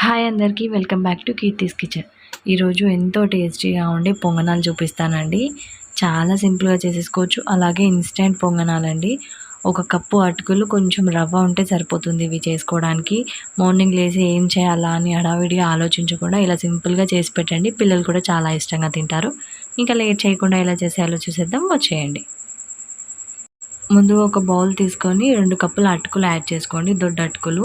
Hi అందరికీ welcome back to Keerthi's kitchen. ఈరోజు ఎంతో టేస్టీగా ఉండే పొంగనాలు చూపిస్తానండి. చాలా సింపుల్గా చేసేసుకోవచ్చు. అలాగే ఇన్స్టెంట్ పొంగనాలండి. ఒక కప్పు అటుకులు కొంచెం రవ్వ ఉంటే సరిపోతుంది ఇవి చేసుకోవడానికి. మార్నింగ్ లేసి ఏం చేయాలా అని హడావిడిగా ఆలోచించకుండా ఇలా సింపుల్గా చేసి పెట్టండి. పిల్లలు కూడా చాలా ఇష్టంగా తింటారు. ఇంకా లేట్ చేయకుండా ఎలా చేసేయాలో చూసేద్దాం. వచ్చేయండి. ముందు ఒక బౌల్ తీసుకొని రెండు కప్పులు అటుకులు యాడ్ చేసుకోండి. దొడ్డు అటుకులు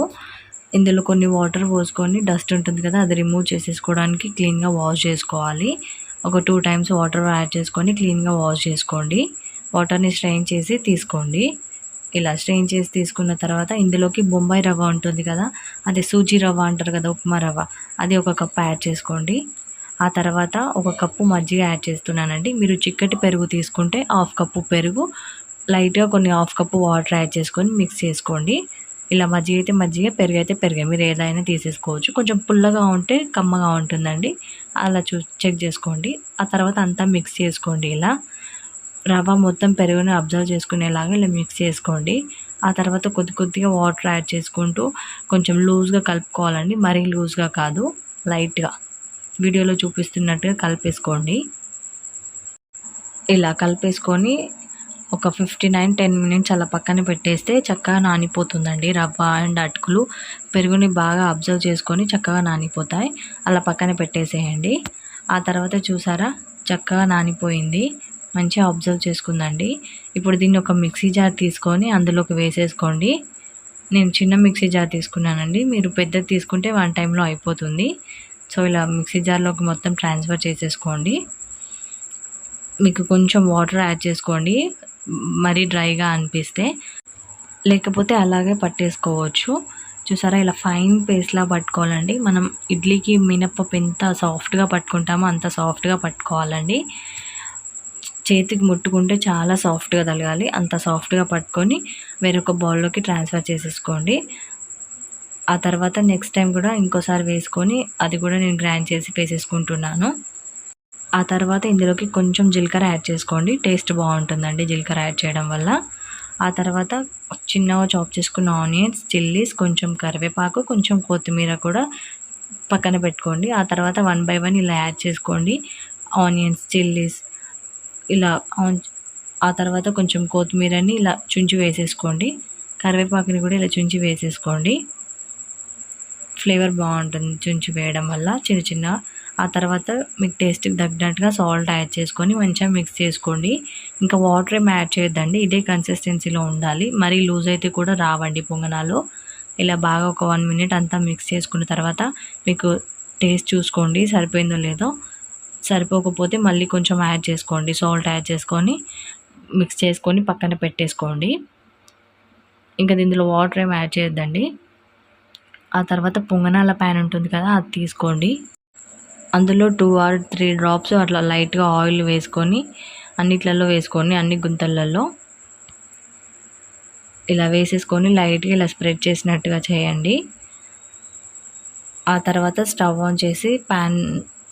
ఇందులో కొన్ని వాటర్ పోసుకొని డస్ట్ ఉంటుంది కదా అది రిమూవ్ చేసేసుకోవడానికి క్లీన్గా వాష్ చేసుకోవాలి. ఒక టూ టైమ్స్ వాటర్ యాడ్ చేసుకొని క్లీన్గా వాష్ చేసుకోండి. వాటర్ని స్ట్రెయిన్ చేసి తీసుకోండి. ఇలా స్ట్రెయిన్ చేసి తీసుకున్న తర్వాత ఇందులోకి బొంబాయి రవ్వ ఉంటుంది కదా అది సూజీ రవ్వ అంటారు కదా ఉప్మా రవ్వ అది ఒక కప్ యాడ్ చేసుకోండి. ఆ తర్వాత ఒక కప్పు మజ్జిగ యాడ్ చేస్తున్నానండి. మీరు చిక్కటి పెరుగు తీసుకుంటే హాఫ్ కప్పు పెరుగు లైట్గా కొన్ని హాఫ్ కప్పు వాటర్ యాడ్ చేసుకొని మిక్స్ చేసుకోండి. ఇలా మజ్జిగ అయితే మజ్జిగ పెరుగు అయితే పెరుగు. మీరు ఏదైనా తీసేసుకోవచ్చు. కొంచెం పుల్లగా ఉంటే కమ్మగా ఉంటుందండి. అలా చూ చెక్ చేసుకోండి. ఆ తర్వాత అంతా మిక్స్ చేసుకోండి ఇలా. రవ్వ మొత్తం పెరుగుని అబ్జర్వ్ చేసుకునేలాగా ఇలా మిక్స్ చేసుకోండి. ఆ తర్వాత కొద్ది కొద్దిగా వాటర్ యాడ్ చేసుకుంటూ కొంచెం లూజ్గా కలుపుకోవాలండి. మరీ లూజ్గా కాదు లైట్గా. వీడియోలో చూపిస్తున్నట్టుగా కలిపేసుకోండి. ఇలా కలిపేసుకొని ఒక ఫిఫ్టీ నైన్ టెన్ మినిట్స్ అలా పక్కన పెట్టేస్తే చక్కగా నానిపోతుందండి. రవ్వ అండ్ అటుకులు పెరుగుని బాగా అబ్జర్వ్ చేసుకొని చక్కగా నానిపోతాయి. అలా పక్కన పెట్టేసేయండి. ఆ తర్వాత చూసారా? చక్కగా నానిపోయింది. మంచిగా అబ్జర్వ్ చేసుకుందండి. ఇప్పుడు దీన్ని ఒక మిక్సీ జార్ తీసుకొని అందులోకి వేసేసుకోండి. నేను చిన్న మిక్సీ జార్ తీసుకున్నానండి. మీరు పెద్దది తీసుకుంటే వన్ టైంలో అయిపోతుంది. సో ఇలా మిక్సీ జార్లోకి మొత్తం ట్రాన్స్ఫర్ చేసేసుకోండి. మీకు కొంచెం వాటర్ యాడ్ చేసుకోండి. మరీ డ్రైగా అనిపిస్తే లేకపోతే అలాగే పట్టేసుకోవచ్చు. చూసారా ఇలా ఫైన్ పేస్ట్లా పట్టుకోవాలండి. మనం ఇడ్లీకి మినప్పప్పు ఎంత సాఫ్ట్గా పట్టుకుంటామో అంత సాఫ్ట్గా పట్టుకోవాలండి. చేతికి ముట్టుకుంటే చాలా సాఫ్ట్గా తలగాలి. అంత సాఫ్ట్గా పట్టుకొని వేరొక బౌల్లోకి ట్రాన్స్ఫర్ చేసేసుకోండి. ఆ తర్వాత నెక్స్ట్ టైం కూడా ఇంకోసారి వేసుకొని అది కూడా నేను గ్రైండ్ చేసి వేసేసుకుంటున్నాను ఆ తర్వాత ఇందులోకి కొంచెం జీలకర్ర యాడ్ చేసుకోండి. టేస్ట్ బాగుంటుందండి జీలకర్ర యాడ్ చేయడం వల్ల. ఆ తర్వాత చిన్నగా చాప్ చేసుకున్న ఆనియన్స్ చిల్లీస్ కొంచెం కరివేపాకు కొంచెం కొత్తిమీర కూడా పక్కన పెట్టుకోండి. ఆ తర్వాత వన్ బై వన్ ఇలా యాడ్ చేసుకోండి. ఆనియన్స్ చిల్లీస్ ఇలా ఆ తర్వాత కొంచెం కొత్తిమీరని ఇలా చుంచి వేసేసుకోండి. కరివేపాకుని కూడా ఇలా చుంచి వేసేసుకోండి. ఫ్లేవర్ బాగుంటుంది చుంచి వేయడం వల్ల. చిన్న చిన్న ఆ తర్వాత మీకు టేస్ట్కి తగ్గినట్టుగా సాల్ట్ యాడ్ చేసుకొని మంచిగా మిక్స్ చేసుకోండి. ఇంకా వాటర్ ఏం యాడ్ చేయొద్దండి. ఇదే కన్సిస్టెన్సీలో ఉండాలి. మరీ లూజ్ అయితే కూడా రావండి పొంగనాలు. ఇలా బాగా ఒక వన్ మినిట్ అంతా మిక్స్ చేసుకున్న తర్వాత మీకు టేస్ట్ చూసుకోండి. సరిపోయిందో లేదో సరిపోకపోతే మళ్ళీ కొంచెం యాడ్ చేసుకోండి. సాల్ట్ యాడ్ చేసుకొని మిక్స్ చేసుకొని పక్కన పెట్టేసుకోండి. ఇంకా దీనిలో వాటర్ ఏం యాడ్ చేయొద్దండి. ఆ తర్వాత పొంగనాల ప్యాన్ ఉంటుంది కదా అది తీసుకోండి. అందులో టూ ఆర్ త్రీ డ్రాప్స్ అట్లా లైట్గా ఆయిల్ వేసుకొని అన్నిట్లలో వేసుకొని అన్ని గుంతలలో ఇలా వేసేసుకొని లైట్గా ఇలా స్ప్రెడ్ చేసినట్టుగా చేయండి. ఆ తర్వాత స్టవ్ ఆన్ చేసి ప్యాన్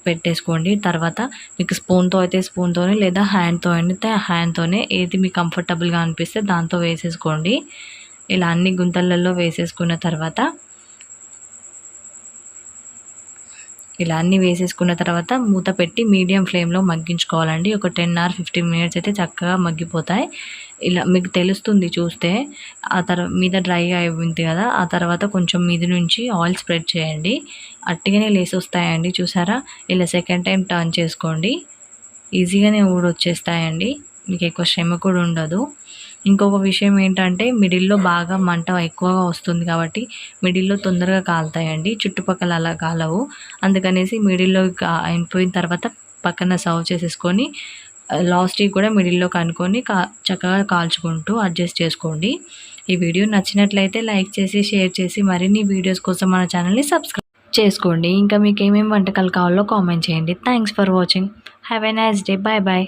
పెట్టేసుకోండి. తర్వాత మీకు స్పూన్తో అయితే స్పూన్తోనే లేదా హ్యాండ్తో అయితే హ్యాండ్తోనే ఏది మీకు కంఫర్టబుల్గా అనిపిస్తే దాంతో వేసేసుకోండి. ఇలా అన్ని గుంతలలో వేసేసుకున్న తర్వాత ఇలా అన్నీ వేసేసుకున్న తర్వాత మూత పెట్టి మీడియం ఫ్లేమ్లో మగ్గించుకోవాలండి. ఒక టెన్ ఆర్ ఫిఫ్టీన్ మినిట్స్ అయితే చక్కగా మగ్గిపోతాయి. ఇలా మీకు తెలుస్తుంది చూస్తే ఆ తర్వాత మీద డ్రైగా అయింది కదా ఆ తర్వాత కొంచెం మీద నుంచి ఆయిల్ స్ప్రెడ్ చేయండి. అట్టిగానే లేసి వస్తాయండి చూసారా? ఇలా సెకండ్ టైం టర్న్ చేసుకోండి. ఈజీగానే ఊడొచ్చేస్తాయండి. మీకు ఎక్కువ శ్రమ కూడా ఉండదు. ఇంకొక విషయం ఏంటంటే మిడిల్లో బాగా మంట ఎక్కువగా వస్తుంది కాబట్టి మిడిల్లో తొందరగా కాలుతాయండి. చుట్టుపక్కల అలా కాలవు. అందుకనేసి మిడిల్లో అయిపోయిన తర్వాత పక్కన సర్వ్ చేసేసుకొని లాస్ట్కి కూడా మిడిల్లో కనుక్కొని కా చక్కగా కాల్చుకుంటూ అడ్జస్ట్ చేసుకోండి. ఈ వీడియో నచ్చినట్లయితే లైక్ చేసి షేర్ చేసి మరిన్ని వీడియోస్ కోసం మన ఛానల్ని సబ్స్క్రైబ్ చేసుకోండి. ఇంకా మీకు ఏమేమి వంటకాలు కావాలో కామెంట్ చేయండి. Thanks for watching. Have a nice day bye bye